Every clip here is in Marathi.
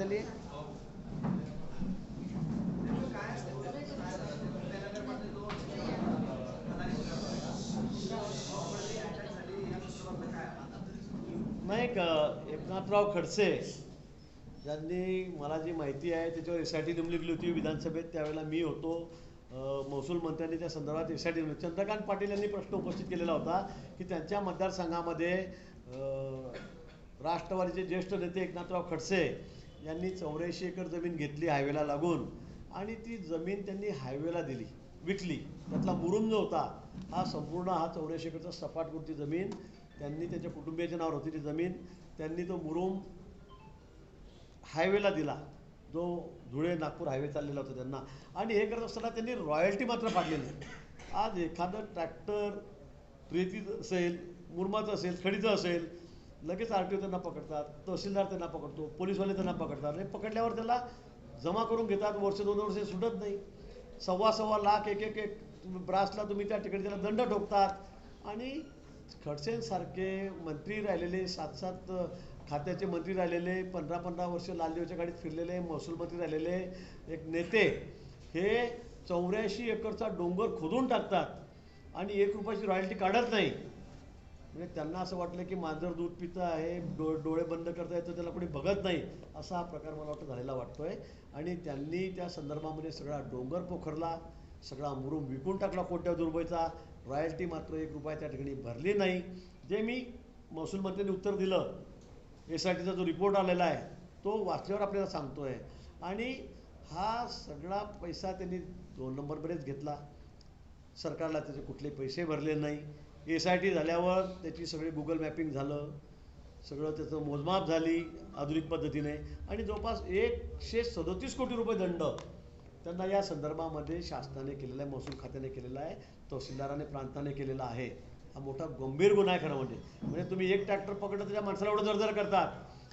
झाली नाही का एकनाथराव खडसे ज्यांनी मला जी माहिती आहे त्याच्यावर एस आय टी नेमली गेली होती विधानसभेत. त्यावेळेला मी होतो. महसूल मंत्र्यांनी त्या संदर्भात S I T Chandrakant Patil यांनी प्रश्न उपस्थित केलेला होता की त्यांच्या मतदारसंघामध्ये राष्ट्रवादीचे ज्येष्ठ नेते एकनाथराव खडसे यांनी चौऱ्याऐंशी एकर जमीन घेतली हायवेला लागून. आणि ती जमीन त्यांनी हायवेला दिली विकली. त्यातला मुरुम जो होता हा संपूर्ण हा चौऱ्याऐंशी एकरचा सपाट जमीन. त्यांनी त्याच्या कुटुंबियाच्या नावावर होती ती जमीन. त्यांनी तो मुरुम हायवेला दिला. जो धुळे नागपूर हायवे चाललेला होता त्यांना. आणि हे करत असताना त्यांनी रॉयल्टी मात्र पाडलेली. आज एखादं ट्रॅक्टर प्रेतीचं असेल मुरमाचं असेल खडीचं असेल लगेच आर टी ओ त्यांना पकडतात तहसीलदार त्यांना पकडतो पोलीसवाले त्यांना पकडतात. आणि पकडल्यावर त्याला जमा करून घेतात वर्ष दोन वर्ष सुटत नाही. सव्वा सव्वा लाख एक एक एक तुम्ही ब्रासला तुम्ही त्या ठिकाणी त्याला दंड ठोकतात. आणि खडसेंसारखे मंत्री राहिलेले सात सात खात्याचे मंत्री राहिलेले पंधरा पंधरा वर्ष लालदेवच्या गाडीत फिरलेले महसूल मंत्री राहिलेले एक नेते हे चौऱ्याऐंशी एकरचा डोंगर खोदून टाकतात. आणि एक रुपयाची रॉयल्टी काढत नाही. म्हणजे त्यांना असं वाटलं की मांजर दूध पितं आहे डो डोळे बंद करता येतं त्याला कोणी बघत नाही असा हा प्रकार मला वाटतं झालेला वाटतोय. आणि त्यांनी त्या संदर्भामध्ये सगळा डोंगर पोखरला सगळा मुरुम विकून टाकला कोट्या दुर्बईचा रॉयल्टी मात्र एक रुपया त्या ठिकाणी भरली नाही. जे मी महसूल मंत्र्यांनी उत्तर दिलं एस आय टीचा जो रिपोर्ट आलेला आहे तो वाचल्यावर आपल्याला सांगतोय. आणि हा सगळा पैसा त्यांनी दोन नंबरमध्येच घेतला. सरकारला त्याचे कुठले पैसे भरले नाही. एस आय टी झाल्यावर त्याची सगळी गुगल मॅपिंग झालं. सगळं त्याचं मोजमाप झाली आधुनिक पद्धतीने. आणि जवळपास एकशे सदोतीस कोटी रुपये दंड त्यांना या संदर्भामध्ये शासनाने केलेला आहे महसूल खात्याने केलेला आहे तहसीलदाराने प्रांताने केलेला आहे. हा मोठा गंभीर गुन्हा आहे खरं म्हणजे. म्हणजे तुम्ही एक ट्रॅक्टर पकडलं त्याच्या माणसाला एवढं जर करतात.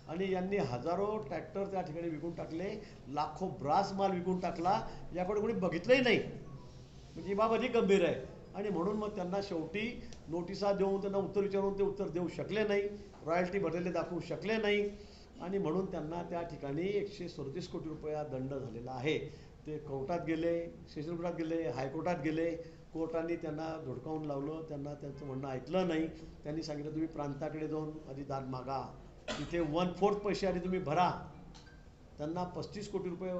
आणि यांनी हजारो ट्रॅक्टर त्या ठिकाणी विकून टाकले लाखो ब्रास माल विकून टाकला याकडे कोणी बघितलंही नाही. म्हणजे ही बाब अधिक गंभीर आहे. आणि म्हणून मग त्यांना शेवटी नोटिसा देऊन त्यांना उत्तर विचारून ते उत्तर देऊ शकले नाही. रॉयल्टी भरलेले दाखवू शकले नाही. आणि म्हणून त्यांना त्या ठिकाणी एकशे सदतीस कोटी रुपया दंड झालेला आहे. ते कोर्टात गेले सेशन कोर्टात गेले हायकोर्टात गेले. कोर्टाने त्यांना धुडकावून लावलं. त्यांना त्यांचं म्हणणं ऐकलं नाही. त्यांनी सांगितलं तुम्ही प्रांताकडे जाऊन आधी दाद मागा. तिथे वन फोर्थ पैसे आधी तुम्ही भरा. त्यांना पस्तीस कोटी रुपये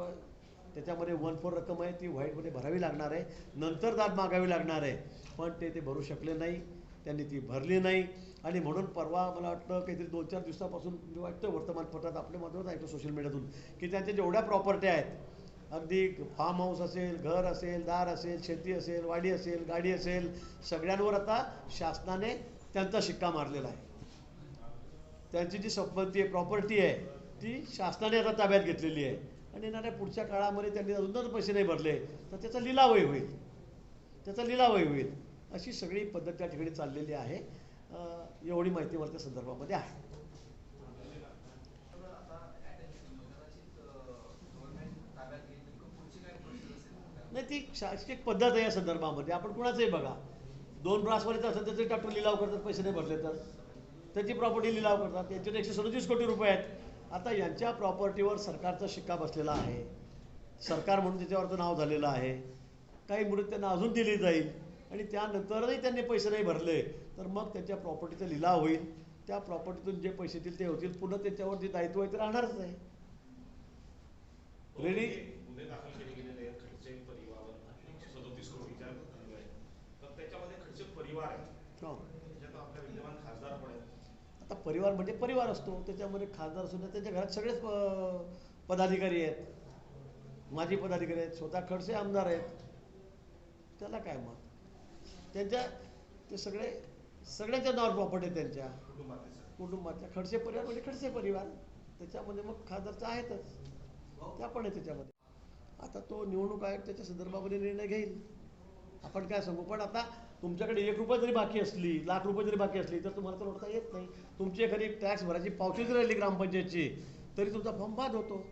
त्याच्यामध्ये वन फोर रक्कम आहे ती व्हाईटमध्ये भरावी लागणार आहे. नंतर दाद मागावी लागणार आहे. पण ते ते भरू शकले नाही. त्यांनी ती भरली नाही. आणि म्हणून परवा मला वाटतं काहीतरी दोन चार दिवसापासून मी वाटतं वर्तमानपत्रात आपल्या माध्यमात ऐकतो सोशल मीडियातून की त्यांच्या जेवढ्या प्रॉपर्टी आहेत अगदी फार्म हाऊस असेल घर असेल दार असेल शेती असेल वाडी असेल गाडी असेल सगळ्यांवर आता शासनाने त्यांचा शिक्का मारलेला आहे. त्यांची जी संपत्ती आहे प्रॉपर्टी आहे ती शासनाने आता ताब्यात घेतलेली आहे. आणि येणाऱ्या पुढच्या काळामध्ये त्यांनी अजून जर पैसे नाही भरले तर त्याचा लिलावही होईल. त्याचा लिलावही होईल. अशी सगळी पद्धत त्या ठिकाणी चाललेली आहे. एवढी माहिती मला त्या संदर्भामध्ये आहे. नाही ती शासकीय पद्धत आहे या संदर्भामध्ये. आपण कुणाचंही बघा. दोन ब्रासवाले असेल त्याचे डॉक्टर लिलाव करतात पैसे नाही भरले तर. त्याची प्रॉपर्टी लिलाव करतात. यांच्यात एकशे सदतीस कोटी रुपये आहेत. आता यांच्या प्रॉपर्टीवर सरकारचा शिक्का बसलेला आहे. सरकार म्हणून त्याच्यावरचं नाव झालेलं आहे. काही मुदत त्यांना अजून दिली जाईल. आणि त्यानंतरही त्यांनी पैसे नाही भरले तर मग त्यांच्या प्रॉपर्टीचा लिलाव होईल. त्या प्रॉपर्टीतून जे पैसे येतील ते होतील. पुन्हा त्याच्यावर जे दायित्व आहे ते राहणारच आहे. रेडी गुन्हे दाखल केले गेलेले आहेत खडसे परिवार एकशे सदोतीस कोटीच्या अन्वये तर त्याच्यामध्ये खडसे परिवार आहे हो त्याच्यात आपल्या विद्यमान खासदार पण आहेत आता परिवार म्हणजे परिवार असतो. त्याच्यामध्ये खासदार सुद्धा त्यांच्या घरात सगळेच पदाधिकारी आहेत. माजी पदाधिकारी आहेत स्वतः खडसे आमदार आहेत. त्याला काय मग त्यांच्या ते सगळे सगळ्यांच्या नावावर प्रॉपर्टी आहे त्यांच्या. कुटुंबातल्या. खडसे परिवार म्हणजे खडसे परिवार. त्याच्यामध्ये मग खासदारचा आहेतच. त्या पण आहे त्याच्यामध्ये. आता तो निवडणूक आयोग त्याच्या संदर्भामध्ये निर्णय घेईल. आपण काय सांगू? पण आता तुमच्याकडे एक रुपये जरी बाकी असली लाख रुपये जरी बाकी असली तर तुम्हाला तर ओढता येत नाही. तुमची एखादी टॅक्स भरायची पावती जरी राहिली ग्रामपंचायतची तरी तुमचा फॉर्म बाद होतो.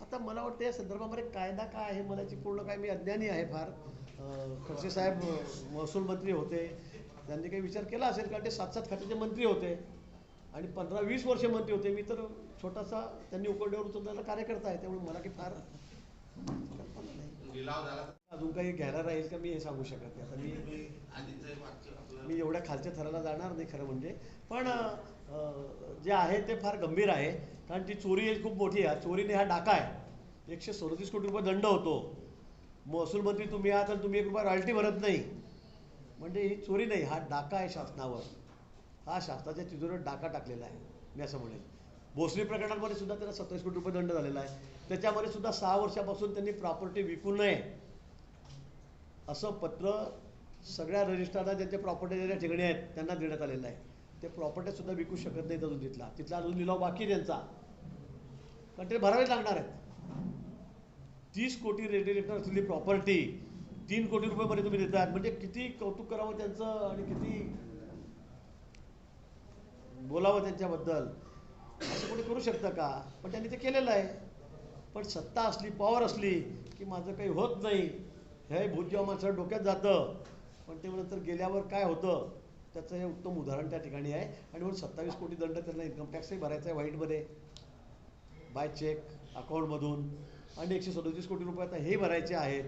आता मला वाटतं या संदर्भामध्ये कायदा काय आहे मला याची पूर्ण काय मी अज्ञानी आहे फार. खडसे साहेब महसूल मंत्री होते. त्यांनी काही विचार केला असेल कारण ते सात सात खात्याचे मंत्री होते. आणि पंधरा वीस वर्ष मंत्री होते. मी तर छोटासा त्यांनी उकडल्यावर उचललेला कार्यकर्ता आहे. त्यामुळे मला की फार कल्पना नाही. लिलाव झाला. अजून काही घ्यायला राहील का मी हे सांगू शकत नाही. आता मी मी एवढ्या खालच्या थराला जाणार नाही खरं म्हणजे. पण जे आहे ते फार गंभीर आहे. कारण ती चोरी खूप मोठी आहे. चोरीने हा डाका आहे. एकशे सदतीस कोटी रुपये दंड होतो. महसूल मंत्री तुम्ही आहात आणि तुम्ही एक रुपया रॉयल्टी भरत नाही. म्हणजे ही चोरी नाही हा डाका आहे शासनावर. हा शासनाच्या तिजोरीवर डाका टाकलेला आहे. मी असं म्हणेन. भोसरी प्रकरणामध्ये सुद्धा त्याला सत्तावीस कोटी रुपये दंड झालेला आहे. त्याच्यामध्ये सुद्धा सहा वर्षापासून त्यांनी प्रॉपर्टी विकू नये. असं पत्र सगळ्या रजिस्ट्रारला ज्यांच्या प्रॉपर्टी ज्या ठिकाणी आहेत त्यांना देण्यात आलेलं आहे. ते प्रॉपर्टीसुद्धा विकू शकत नाहीत अजून तिथला. तिथला अजून लिलाव बाकी त्यांचा. कारण ते भरावे लागणार आहेत. तीस कोटी रेडिरेक्टर असलेली प्रॉपर्टी तीन कोटी रुपयेपर्यंत तुम्ही देतात म्हणजे किती कौतुक करावं त्यांचं आणि किती बोलावं त्यांच्याबद्दल? असं कोणी करू शकतं का? पण त्यांनी ते केलेलं आहे. पण सत्ता असली पॉवर असली की माझं काही होत नाही. हे भूत माणसं माणसाला डोक्यात जातं. पण ते नंतर गेल्यावर काय होतं? त्याचं हे उत्तम उदाहरण त्या ठिकाणी आहे. आणि म्हणून सत्तावीस कोटी दंड त्यांना इन्कम टॅक्सही भरायचा आहे व्हाईटमध्ये बाय चेक अकाउंटमधून आणि एकशे सदोतीस कोटी रुपये आता हे भरायचे आहेत.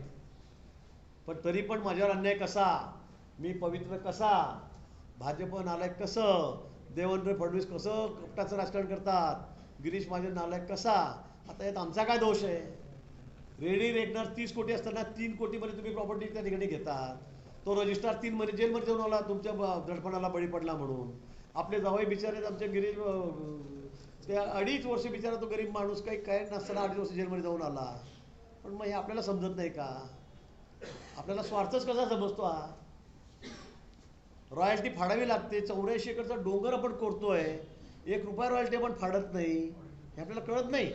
पण तरी पण माझ्यावर अन्याय कसा? मी पवित्र कसा? भाजप नालायक कसं? देवेंद्र फडणवीस कसं कपटाचं राजकारण करतात? गिरीश महाजन नालायक कसा? आता यात आमचा काय दोष आहे? रेडी रेगनर तीस कोटी असताना तीन कोटीमध्ये तुम्ही प्रॉपर्टी त्या ठिकाणी घेतात. तो रजिस्ट्रार तीन महिने जेलमध्ये जाऊन आला तुमच्या दडपणाला बळी पडला म्हणून. आपले जावई बिचारे आमच्या गिरीज त्या अडीच वर्ष बिचारा तो गरीब माणूस काही काय नसताना अडीच वर्ष जेलमध्ये जाऊन आला. पण मग हे आपल्याला समजत नाही का? आपल्याला स्वार्थच कसा समजतो हा? रॉयल्टी फाडावी लागते. चौऱ्याऐंशी एकरचा डोंगर आपण कोरतोय. एक रुपया रॉयल्टी आपण फाडत नाही. हे आपल्याला कळत नाही.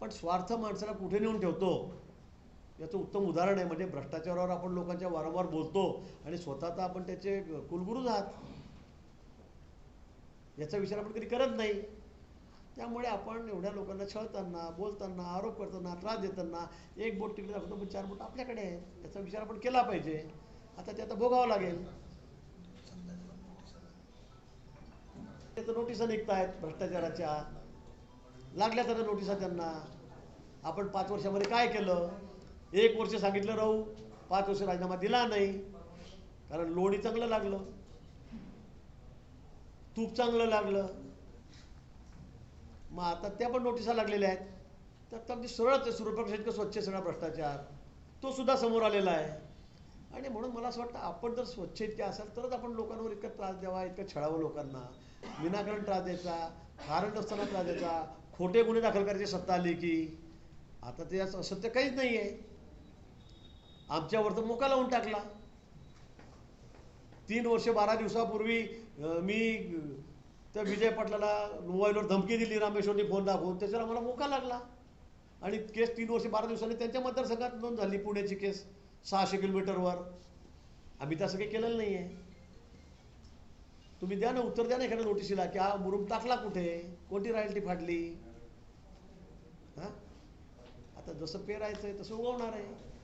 पण स्वार्थ माणसाला कुठे नेऊन ठेवतो? याचं उत्तम उदाहरण आहे. म्हणजे भ्रष्टाचारावर आपण लोकांच्या वारंवार बोलतो आणि स्वतः तर आपण त्याचे कुलगुरूच आहात. याचा विचार आपण कधी करत नाही. त्यामुळे आपण एवढ्या लोकांना छळताना बोलताना आरोप करताना त्रास देताना एक बोट तिकडे दाखवतो पण चार बोट आपल्याकडे आहेत. याचा विचार आपण केला पाहिजे. आता ते आता भोगावं लागेल. नोटिसा निघत आहेत भ्रष्टाचाराच्या. लागल्या त्यांना नोटिसा त्यांना. आपण पाच वर्षामध्ये काय केलं? एक वर्ष सांगितलं राहू पाच वर्ष राजीनामा दिला नाही. कारण लोणी चांगलं लागलं. तूप चांगलं लागलं. मग आता त्या पण नोटिसा लागलेल्या आहेत. तर अगदी सरळच आहे सूर्यप्रकाश इतकं स्वच्छ सगळा भ्रष्टाचार. तो सुद्धा समोर आलेला आहे. आणि म्हणून मला असं वाटतं आपण जर स्वच्छ इतके असाल तरच आपण लोकांवर इतका त्रास द्यावा इतकं छळावं लोकांना. विनाकारण त्रास द्यायचा कारण नसताना त्रास द्यायचा. खोटे गुन्हे दाखल करायची सत्ता आली की. आता ते असं सत्य काहीच नाही आहे आमच्यावर तर मोका लावून टाकला. तीन वर्ष बारा दिवसापूर्वी मी त्या विजय पाटलाला मोबाईलवर धमकी दिली रामेश्वरनी फोन दाखवून. त्याच्यावर आम्हाला मोका लागला. आणि केस तीन वर्ष बारा दिवसांनी त्यांच्या मतदारसंघात नोंद झाली पुण्याची केस सहाशे किलोमीटरवर. आम्ही तसं काही केलेलं नाही आहे तुम्ही द्या ना उत्तर द्या ना एखाद्या नोटिसीला की हा मुरुम टाकला कुठे? कोणती रॉयल्टी फाडली? हां? आता जसं पेरायचं आहे तसं उगवणार आहे.